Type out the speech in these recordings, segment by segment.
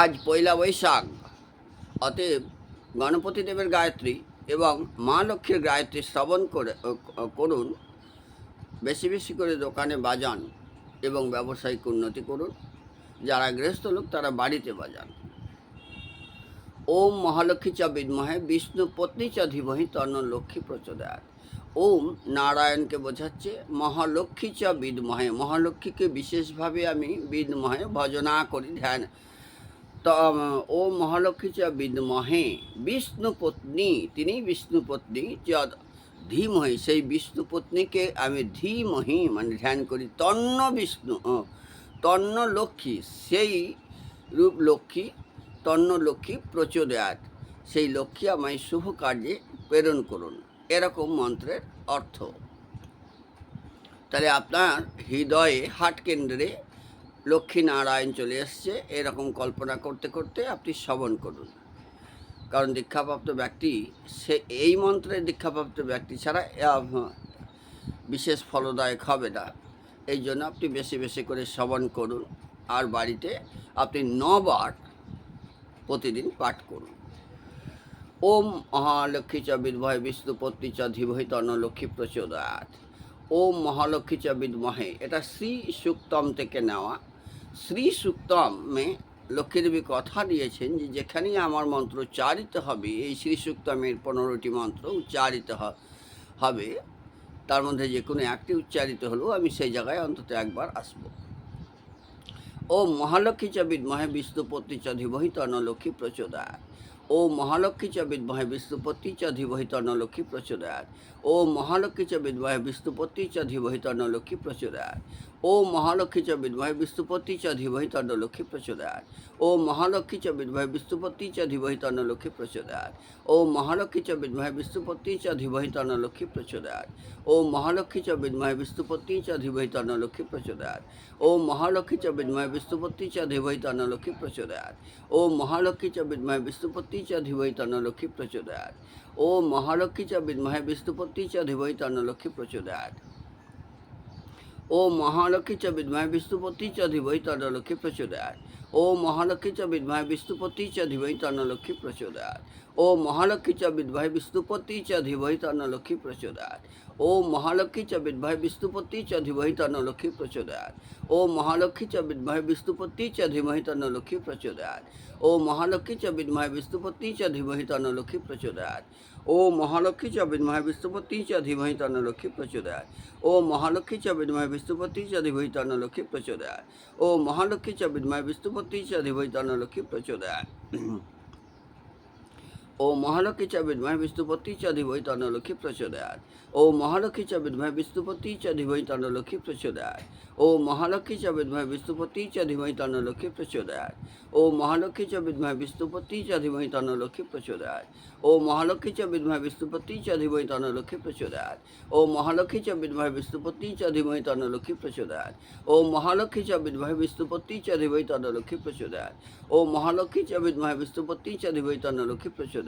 আজ পয়লা বৈশাখ। অতএব গণপতি দেবের গায়ত্রী এবং মা লক্ষ্মীর গায়ত্রী শ্রবণ করে করুন। বেশি বেশি করে দোকানে বাজান এবং ব্যবসায়িক উন্নতি করুন। যারা গৃহস্থ লোক, তারা বাড়িতে বাজান। ওম মহালক্ষ্মী চ বিদ্মহে, বিষ্ণু পত্নী চ ধীমহি তন্ন লক্ষ্মী প্রচোদয়াত। ওম নারায়ণকে বোঝাচ্ছে, মহালক্ষ্মী চ বিদ্মহে। মহালক্ষ্মীকে বিশেষভাবে আমি বিদ্মহে ভজনা করি, ধ্যান ও মহালক্ষ্মী চ বিদ্মহে। তিনি বিষ্ণু পত্নী ধীমহি। সেই বিষ্ণু পত্নীকে আমি ধীমহি মানে ধ্যান করি। তন্ন বিষ্ণু তন্ন লক্ষ্মী, সেই রূপ লক্ষ্মী, তন্ন লক্ষ্মী প্রচোদয়াত। সেই লক্ষ্মী আমায় শুভ কার্যে প্রেরণ করুন। এরকম মন্ত্রের অর্থ। তাহলে আপনার হৃদয়ে হাট কেন্দ্রে লক্ষ্মী নারায়ণ চলে এসছে, এরকম কল্পনা করতে করতে আপনি শ্রবণ করুন। কারণ দীক্ষাপ্রাপ্ত ব্যক্তি, সে এই মন্ত্রে দীক্ষাপ্রাপ্ত ব্যক্তি ছাড়া বিশেষ ফলদায়ক হবে না। এই জন্য আপনি বেশি বেশি করে শ্রবণ করুন আর বাড়িতে আপনি নবার প্রতিদিন পাঠ করুন। ওম মহালক্ষ্মী চ বিদ্মহে বিষ্ণুপত্নী চ ধীমহি তন্ন লক্ষ্মী প্রচোদয়াত। ওম মহালক্ষ্মী চ বিদ্মহে, এটা শ্রী সুক্তম থেকে নেওয়া শ্রী সুক্তমে লক্ষ্মীদেবী কথা দিয়েছেন যে যেখানেই আমার মন্ত্র উচ্চারিত হবে, এই শ্রী সুক্তমের পনেরোটি মন্ত্র উচ্চারিত হবে, তার মধ্যে যে কোনো একটি উচ্চারিত হলেও আমি সেই জায়গায় অন্তত একবার আসব। ও মহালক্ষ্মী চ বিদ্মহে বিষ্ণুপতি চ ধীমহি তন্ন লক্ষ্মী ও মহালক্ষ্মী চ বিদ্মহে বিষ্ণুপত্নী চ তন্ন প্রচোদয়াত। ও মহালক্ষ্মী চ বিদ্মহে বিষ্ণুপত্নী চ ধীমহি তন্ন লক্ষ্মী প্রচোদয়াত। ও মহালক্ষ্মী চ বিদ্মহে বিষ্ণুপত্নী চ ধীমহি তন্ন লক্ষ্মী প্রচোদয়াত। ও মহালক্ষ্মী চ বিদ্মহে বিষ্ণুপত্নী চ তন্ন প্রচোদয়াত। ও মহালক্ষ্মী চ বিদ্মহে বিষ্ণুপত্নী চ ধীমহি তন্ন লক্ষ্মী প্রচোদয়াত। ও মহালক্ষ্মী চ বিদ্মহে বিষ্ণুপত্নী চ তন্ন প্রচোদয়াত। ও মহালক্ষ্মী চ বিদ্মহে বিষ্ণুপত্নী চ ধীমহি তন্ন লক্ষ্মী প্রচোদয়াত। ও মহালক্ষ্মী চ বিদ্মহে বিষ্ণুপত্নী চ ধীমহি তন্ন লক্ষ্মী প্রচোদয়াত। ও মহালক্ষ্মী চ বিদ্মহে বিষ্ণুপতি চ ধীমহি তন্ন লক্ষ্মী প্রচোদয়াত। ও মহালক্ষ্মী চ বিদ্মহে বিষ্ণুপতি চ ধীমহি তন্নলক্ষ্মী প্রচোদয়াত। ও মহালক্ষ্মী চ বিদ্মহে বিষ্ণুপতি চ ধীমহি তন্নলক্ষ্মী প্রচোদয়াত। ও মহালক্ষ্মী চ বিদ্মহে বিষ্ণুপতি চ ধীমহি তন্নলক্ষ্মী প্রচোদয়াত। ও ओ महालक्ष्मी च विद्भय विष्णुपति च अधिवहित नलक्ष्मी प्रचोदयात। ओम महालक्ष्मी च विद्भय विष्णुपति च अधिवहित नलक्ष्मी प्रचोदयात। ओ महालक्ष्मी च विद्भय विष्णुपति च अधिवहित नलक्ष्मी प्रचोदयात। ओ महालक्ष्मी च विद्भय विष्णुपति च अधिवहित नलक्ष्मी प्रचोदयात। ओ महालक्ष्मी च विद्भय विष्णुपति च अधिवहित नलक्ष्मी प्रचोदयात। ओ महालक्ष्मी च विद्भय विष्णुपति च अधिवहित नलक्ष्मी प्रचोदयात। ও মহালক্ষ্মী চ বিদ্মহে বিষ্ণুপতি চ ধীমহি তন্নলক্ষ্মী প্রচোদয়াত ও মহালক্ষ্মী চ বিদ্মহে বিষ্ণুপতি চ ধীমহি তন্নলক্ষ্মী প্রচোদয়াত ও মহালক্ষ্মী চ বিদ্মহে বিষ্ণুপতি চ ধীমহি তন্নলক্ষ্মী প্রচোদয়াত ও মহালক্ষ্মী চ বিদ্মহে বিষ্ণুপতি চ ধীমহি তন্নলক্ষ্মী প্রচোদয়াত ও মহালক্ষ্মী চ বিদ্মহে বিষ্ণুপতি চ ধীমহি তন্নলক্ষ্মী প্রচোদয়াত ও মহালক্ষ্মী চ বিদ্মহে বিষ্ণুপতি চ ধীমহি তন্নলক্ষ্মী প্রচোদয়াত ও মহালক্ষ্মী চ বিদ্মহে বিষ্ণুপতি চ ধীমহি তন্নলক্ষ্মী প্রচোদয়াত ও মহালক্ষ্মী চ বিদ্মহে বিষ্ণুপতি চ ধীমহি তন্নলক্ষ্মী প্রচোদয়াত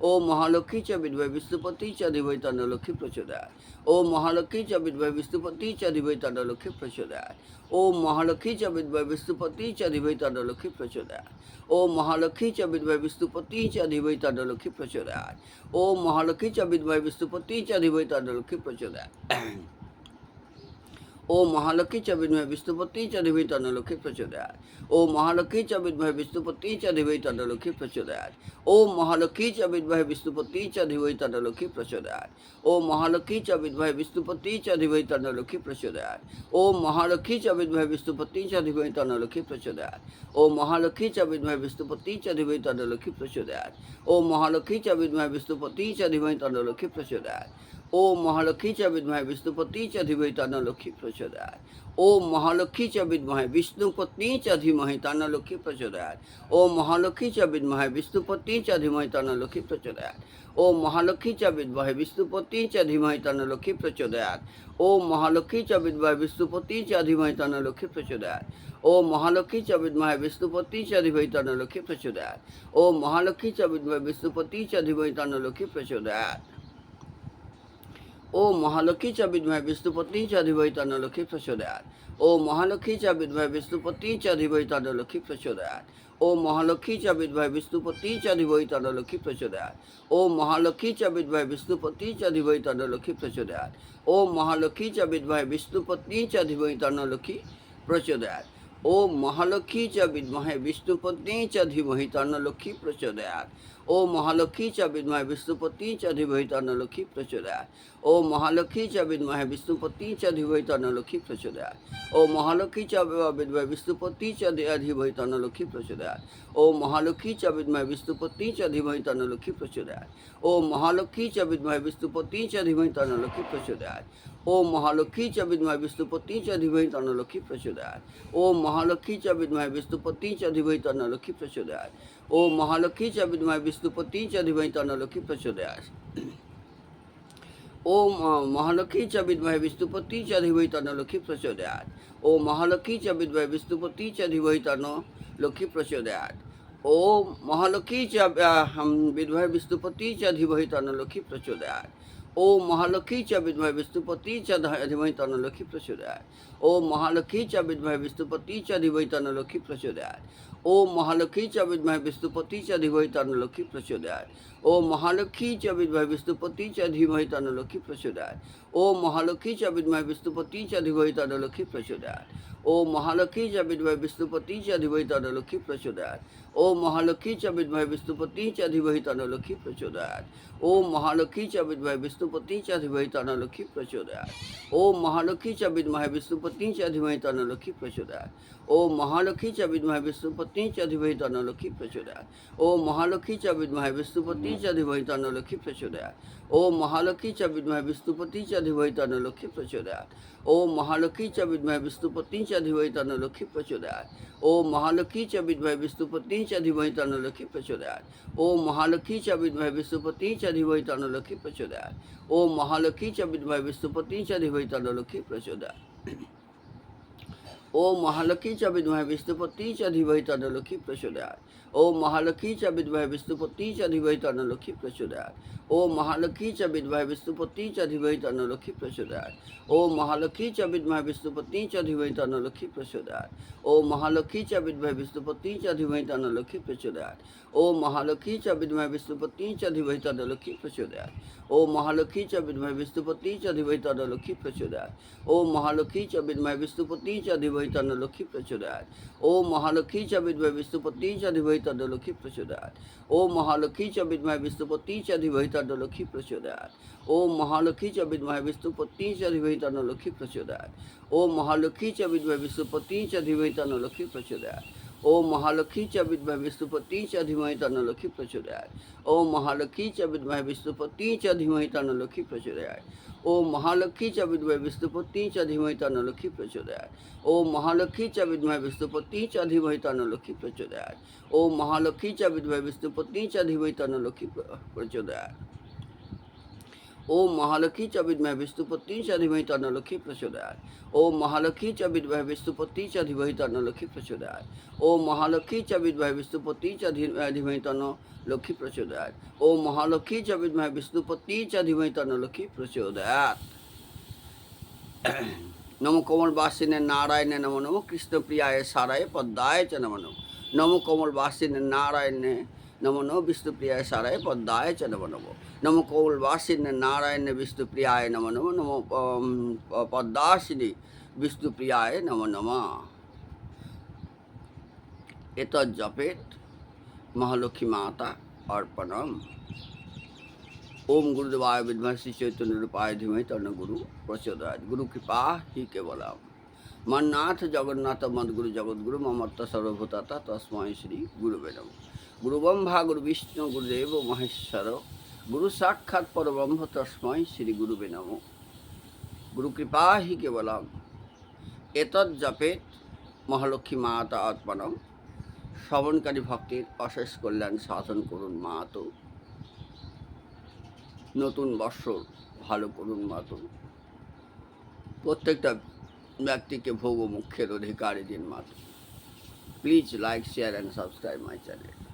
ও মহালক্ষ্মী চ বিদ্মহে বিষ্ণুপতি চ ধীমহি তন্নলক্ষ্মী প্রচোদয়াত ও মহালক্ষ্মী চ বিদ্মহে বিষ্ণুপতি চ ধীমহি তন্নলক্ষ্মী প্রচোদয়াত ও মহালক্ষ্মী চ বিদ্মহে বিষ্ণুপতি চ ধীমহি তন্নলক্ষ্মী প্রচোদয়াত ও মহালক্ষ্মী চ বিদ্মহে বিষ্ণুপতি চ ধীমহি তন্নলক্ষ্মী প্রচোদয়াত ও মহালক্ষ্মী চ বিদ্মহে বিষ্ণুপতি চ ধীমহি তন্নলক্ষ্মী প্রচোদয়াত ও মহালক্ষ্মী চ বিদ্মহে বিষ্ণুপতি চ ধীমহি তন্নলক্ষ্মী প্রচোদয়াত ও মহালক্ষ্মী চ বিদ্মহে বিষ্ণুপতি চ ধীমহি তন্নলক্ষ্মী প্রচোদয়াত ও মহালক্ষ্মী চ বিদ্মহে বিষ্ণুপতি চ ধীমহি তন্নলক্ষ্মী প্রচোদয়াত ও মহালক্ষ্মী চ বিদ্মহে বিষ্ণুপতি চ ধীমহি তন্নলক্ষ্মী প্রচোদয়াত ও মহালক্ষ্মী চ বিদ্মহে বিষ্ণুপতি চ ধীমহি তন্নলক্ষ্মী প্রচোদয়াত ও মহালক্ষ্মী চ বিদ্মহে বিষ্ণুপতি চ ধীমহি তন্নলক্ষ্মী প্রচোদয়াত ও মহালক্ষ্মী চ বিদ্মহে বিষ্ণুপতি চ ধীমহি তন্নলক্ষ্মী প্রচোদয়াত ओ महालक्ष्मी च विद्महे विष्णुपति च धीमहि तन्न लक्ष्मी प्रचोदयात्। ओ महालक्ष्मी च विद्महे विष्णुपति च लक्ष्मी प्रचोदयात्। ओ महालक्ष्मी च विद्महे विष्णुपति च धीमहि तन्न लक्ष्मी प्रचोदयात्। ओ महालक्ष्मी च विद्महे विष्णुपति च धीमहि लक्ष्मी प्रचोदयात्। ओ महालक्ष्मी च विद्महे विष्णुपति च धीमहि लक्ष्मी प्रचोदयात्। ओ महालक्ष्मी च विद्महे विष्णुपति च धीमहि लक्ष्मी प्रचोदयात्। ओ महालक्ष्मी च विद्महे विष्णुपति च धीमहि तन्न लक्ष्मी प्रचोदयात्। ও মহালক্ষ্মী চ বিদ্ময় বিষ্ণুপতি চ অধিবৈ তন্নলক্ষ্মী প্রচোদয়াত। ও মহালক্ষ্মী চ বিদ্ময় বিষ্ণুপতি চ অধিবৈ তন্নলক্ষ্মী প্রচোদয়াত। ও মহালক্ষ্মী চ বিদ্ময় বিষ্ণুপতি চ অধিবৈ তন্নলক্ষ্মী প্রচোদয়াত। ও মহালক্ষ্মী চ বিদ্ময় বিষ্ণুপতি চ অধিবৈ তন্নলক্ষ্মী প্রচোদয়াত। ও মহালক্ষ্মী চ বিদ্ময় বিষ্ণুপতি চ অধিবৈ তন্নলক্ষ্মী প্রচোদয়াত। ओम महालक्ष्मी च विद्महे विष्णुपत्नी च धीमहि तन्नलक्ष्मी प्रचोदयात्। ओ महालक्ष्मी च विद्महे विष्णुपत्नी च धीमहि तन्नलक्ष्मी प्रचोदयात्। ओ महालक्ष्मी च विद्महे विष्णुपत्नी च धीमहि तन्नलक्ष्मी प्रचोदयात्। ओ महालक्ष्मी च विद्महे विष्णुपत्नी च धीमहि तन्नलक्ष्मी प्रचोदयात्। ओ महालक्ष्मी च विद्महे विष्णुपत्नी च धीमहि तन्नलक्ष्मी प्रचोदयात्। ओ महालक्ष्मी च विद्महे विष्णुपत्नी च धीमहि तन्नलक्ष्मी प्रचोदयात्। বিদ্মহে বিষ্ণুপত্নী চ ধীমহি তন্ন লক্ষ্মী প্রচোদয়াৎ ও মহালক্ষ্মী চ বিদ্মহে বিষ্ণুপত্নী চ ধীমহি তন্ন লক্ষ্মী প্রচোদয়াৎ ও মহালক্ষ্মী চ বিদ্মহে বিষ্ণুপত্নী চ ধীমহি তন্ন লক্ষ্মী প্রচোদয়াৎ ও মহালক্ষ্মী চ বিদ্মহে বিষ্ণুপতি চ ধীমহি তন্ন লক্ষ্মী প্রচোদয়াৎ ও মহালক্ষ্মী চ বিদ্মহে বিষ্ণুপতি চ ধীমহি তন্ন লক্ষ্মী প্রচোদয়াৎ ও মহালক্ষ্মী চ বিদ্মহে বিষ্ণুপতি চ ধীমহি তন্ন লক্ষ্মী প্রচোদয়াৎ ও মহালক্ষ্মী চ বিদ্মহে বিষ্ণুপতি চ ধীমহি তন্ন লক্ষ্মী ओ महालक्ष्मी च विद्मय विष्णुपति च अधिमय तनलक्ष्मी प्रचोदयाय ओ महालक्ष्मी च विद्मय विष्णुपति च अधिमय तनलक्ष्मी प्रचोदयाय ओ महालक्ष्मी च विद्मय विष्णुपति च अधिमय तनलक्ष्मी प्रचोदयाय ओ महालक्ष्मी च विद्मय विष्णुपति च अधिमय तनलक्ष्मी प्रचोदयाय ओ महालक्ष्मी च विद्मय विष्णुपति च तन तनलक्ष्मी प्रचोदयाय ও মহালক্ষ্মী চ বিদ্ময় বিষ্ণুপতি চ অধিবহিত অনলক্ষ্মী প্রচোদয়াত। ও মহালক্ষ্মী চ বিদ্ময় বিষ্ণুপতি চ অধিবহিত অনলক্ষ্মী প্রচোদয়াত। ও মহালক্ষ্মী চ বিদ্ময় বিষ্ণুপতি চ অধিবহিত অনলক্ষ্মী প্রচোদয়াত। ও মহালক্ষ্মী চ বিদ্ময় বিষ্ণুপতি চ অধিবহিত অনলক্ষ্মী প্রচোদয়াত। ओ महालक्ष्मी च विद्महे विष्णुपति च अधिवही तन्नलक्ष्मी प्रचोदया ओ महालक्ष्मी च विद्महे विष्णुपति च अधिवही तन्नलक्ष्मी प्रचोदया ओ महालक्ष्मी च विद्महे विष्णुपति च अधिवही तन्नलक्ष्मी प्रचोदया ओ महालक्ष्मी च विद्महे विष्णुपति च अधिवही तन्नलक्ष्मी प्रचोदया ओ महालक्ष्मी च विद्महे विष्णुपति च अधिवही प्रचोदया ओ महालक्ष्मी च विद्महे विष्णुपति च अधिवही तन्नलक्ष्मी प्रचोदया ओ महालक्ष्मी च विद्महे विष्णुपति च अधिवही प्रचोदया ও মহালক্ষ্মী চ বিদুমা বিষ্ণুপতি চ ধীবহি প্রচুর আয় ओ महालक्ष्मी च विद्वह विष्णुपति चिवहित अधिवहित अनलक्ष्मी ओ महालक्ष्मी च विद्वह विष्णुपति चिवहित अधिवहित अनलक्ष्मी ओ महालक्ष्मी च विद्वह विष्णुपति चिवहित अधिवहित अनलक्ष्मी ओ महालक्ष्मी च विद्वह विष्णुपति चिवहित अधिवहित अनलक्ष्मी प्रचोदयात। ओम महालक्ष्मी च विद्वह विष्णुपति चिवहित अधिवहित अनलक्ष्मी प्रचोदयात। महालक्ष्मी च विद्वह विष्णुपति चिवहित अधिवहित अनलक्ष्मी ओ महालक्ष्मी च विद्वह विष्णुपति चिवहित अधिवहित अनलक्ष्मी प्रचोदयात। महालक्ष्मी च विद्वह विष्णुपति चिवहित লক্ষ্মী প্রচোদয়াৎ ও মহালক্ষ্মী চ বিদ্মহে বিষ্ণুপতি চ ধীমহি তন্ন লক্ষ্মী প্রচোদয়াৎ ও মহালক্ষ্মী চ বিদ্মহে বিষ্ণুপতি চ ধীমহি তন্ন লক্ষ্মী প্রচোদয়াৎ ও মহালক্ষ্মী চ বিদ্মহে বিষ্ণুপতি চ ধীমহি তন্ন লক্ষ্মী ओ महालक्ष्मी च विद्मह विष्णुपति च धीमहि तन्न लक्ष्मी प्रचोदयाय ओम महालक्ष्मी च विद्मह विष्णुपति च धीमहि तन्न लक्ष्मी प्रचोदयाय ओम महालक्ष्मी च विद्मह विष्णुपति च धीमहि तन्न लक्ष्मी प्रचोदयाय ओम महालक्ष्मी च विद्मह विष्णुपति च धीमहि तन्न लक्ष्मी ओ ओम महालक्ष्मी च विद्मह विष्णुपति च धीमहि तन्न लक्ष्मी প্রচোদয়াৎ ও মহালক্ষ্মী চ বিদ্মহে বিষ্ণুপতি চ ধীমহি তন্ন লক্ষ্মী প্রচোদয়াৎ ও মহালক্ষ্মী চ বিদ্মহে বিষ্ণুপতি চ ধীমহি তন্ন লক্ষ্মী প্রচোদয়াৎ ও মহালক্ষ্মী চ বিদ্মহে বিষ্ণুপতি চ ধীমহি তন্ন লক্ষ্মী প্রচোদয়াৎ ও মহালক্ষ্মী চ বিদ্মহে বিষ্ণুপতি চ ধীমহি তন্ন লক্ষ্মী প্রচোদয়াৎ নম কোমল বাসিনে নারায়ণে নম নম কৃষ্ণপ্রিয়ায় সারায় পদ্মায় চ নম নম নম কোমল বাসিনে নারায়ণে নমো ন বিষ্ণুপ্রিয়ায় সারায় পদ্মায় চ নম নম নম কৌলবাসিন নারায়ণ বিষ্ণুপ্রিয়ায় নম নম নম পদ্মাসিনী বিষ্ণুপ্রিয়ায় নম নম এত জপেট মহালক্ষ্মী মাতা অর্পণম ওম গুরুদেবায় বিদ্মা শ্রী চৈতন্য রূপায় ধীমে তন্ন গুরু প্রচোদয় গুরু কৃপা হি কেবলাম মন্নাথ জগন্নাথ মদগুরু জগদ্গুরু মমত্ত সর্বভূতাতা তস্ময় শ্রী গুরুবে নম গুরুবম্ভা গুরু বিষ্ণু গুরুদেব মহেশ্বর গুরু সাক্ষাৎ পরব্রহ্ম তস্ময় শ্রী গুরুবে নম গুরুকৃপা হি কেবলম এতৎ জপেত মহালক্ষ্মী মাতা আত্মানম শ্রবণকারী ভক্তির অশেষ কল্যাণ সাধন করুন মাতো নতুন বৎসর ভালো করুন মাতো প্রত্যেকটা व्यक्ति के भोगो मुख्य तो अधिकारी दिन मात्र। Please like share and subscribe my channel